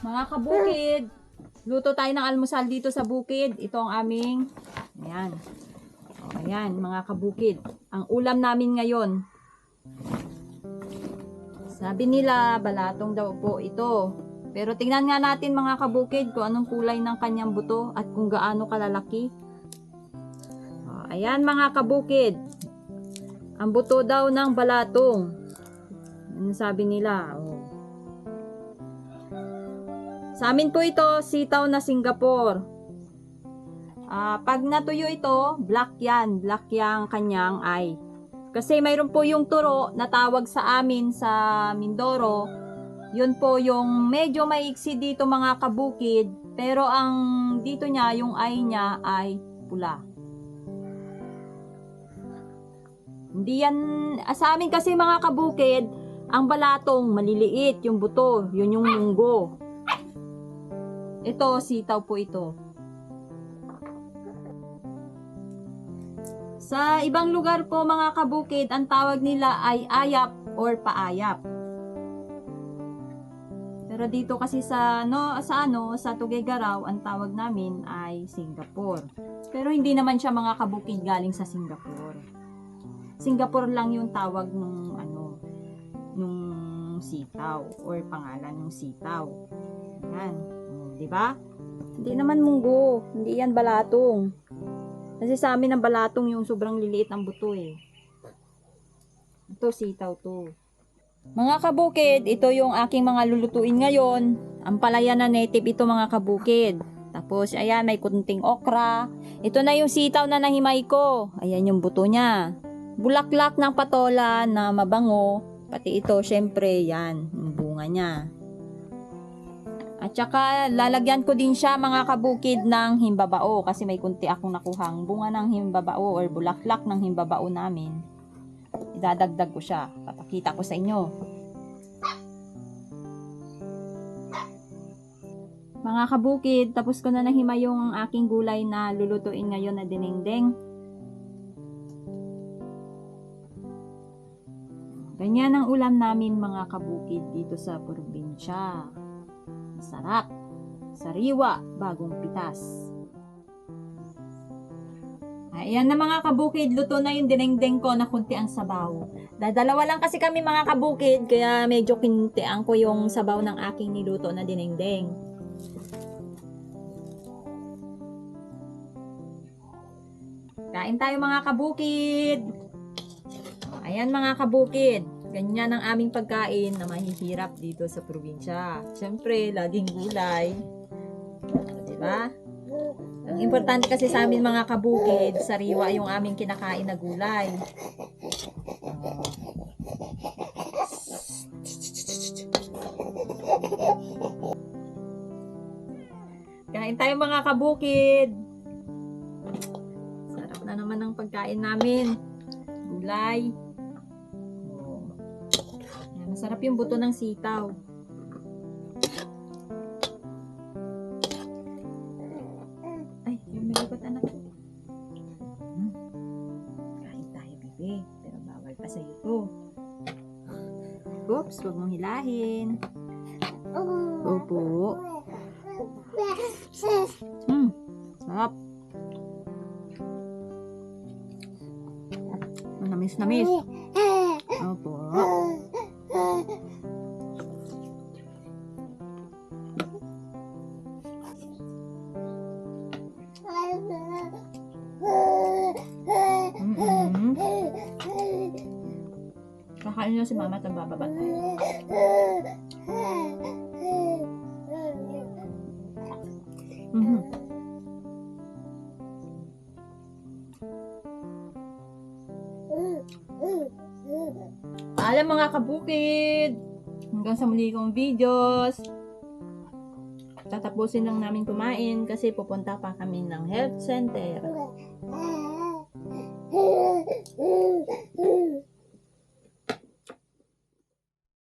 Mga kabukid, luto tayo ng almusal dito sa bukid. Ito ang aming, ayan. O, ayan, mga kabukid. Ang ulam namin ngayon. Sabi nila, balatong daw po ito. Pero tingnan nga natin mga kabukid kung anong kulay ng kanyang buto at kung gaano kalalaki. O, ayan mga kabukid. Ang buto daw ng balatong. Ano sabi nila? O. Sa amin po ito, sitaw na Singapore. Ah, pag natuyo ito, black yan. Black yang kanyang ay. Kasi mayroon po yung turo na tawag sa amin sa Mindoro. Yun po yung medyo maiksi dito mga kabukid. Pero ang dito niya, yung ay niya ay pula. Hindi yan, ah, sa amin kasi mga kabukid, ang balatong maliliit, yung buto, yun yung munggo. Ito, sitaw po ito. Sa ibang lugar po mga kabukid, ang tawag nila ay ayap or paayap. Pero dito kasi sa no sa ano sa Tuguegarao ang tawag namin ay Singapore. Pero hindi naman siya mga kabukid galing sa Singapore. Singapore lang yung tawag nung ano nung sitaw or pangalan ng sitaw. Yan. 'Di ba? Hindi naman munggo, hindi yan balatong. Kasi sa amin ang balatong yung sobrang liliit ng buto eh. Ito sitaw to. Mga kabukid, ito yung aking mga lulutuin ngayon. Ang palaya na native ito mga kabukid. Tapos ayan may kunting okra. Ito na yung sitaw na nahimay ko. Ayan yung buto niya. Bulaklak ng patola na mabango. Pati ito, syempre, yan, yung bunga niya. At saka, lalagyan ko din siya mga kabukid ng himbabao kasi may kunti akong nakuhang bunga ng himbabao or bulaklak ng himbabao namin. Idadagdag ko siya. Papakita ko sa inyo. Mga kabukid, tapos ko na nahima yung aking gulay na lulutuin ngayon na dinengdeng. Ganyan ang ulam namin mga kabukid dito sa probinsya. Masarap. Sariwa, bagong pitas. Ayan na mga kabukid, luto na yung dinengdeng ko na kunti ang sabaw. Dadalawa lang kasi kami mga kabukid, kaya medyo kintian ko yung sabaw ng aking niluto na dinengdeng. Kain tayo mga kabukid. Ayan mga kabukid. Ganyan ang aming pagkain na mahihirap dito sa probinsya. Siyempre, laging gulay. Diba? Ang importante kasi sa amin mga kabukid, sariwa yung aming kinakain na gulay. Kain tayo mga kabukid. Sarap na naman ang pagkain namin. Gulay. Masarap yung buto ng sitaw. Ay, yung malagot anak ko. Hmm. Kain tayo, bebe. Pero bawal pa sa'yo to. Oops, huwag mong hilahin. Opo. Hmm, sarap. Namis namis. Kakain na si mama at bababa tayo. Mhm. Paalam mga kabukid! Hanggang sa muli kong videos. Tatapusin lang namin kumain kasi pupunta pa kami ng health center.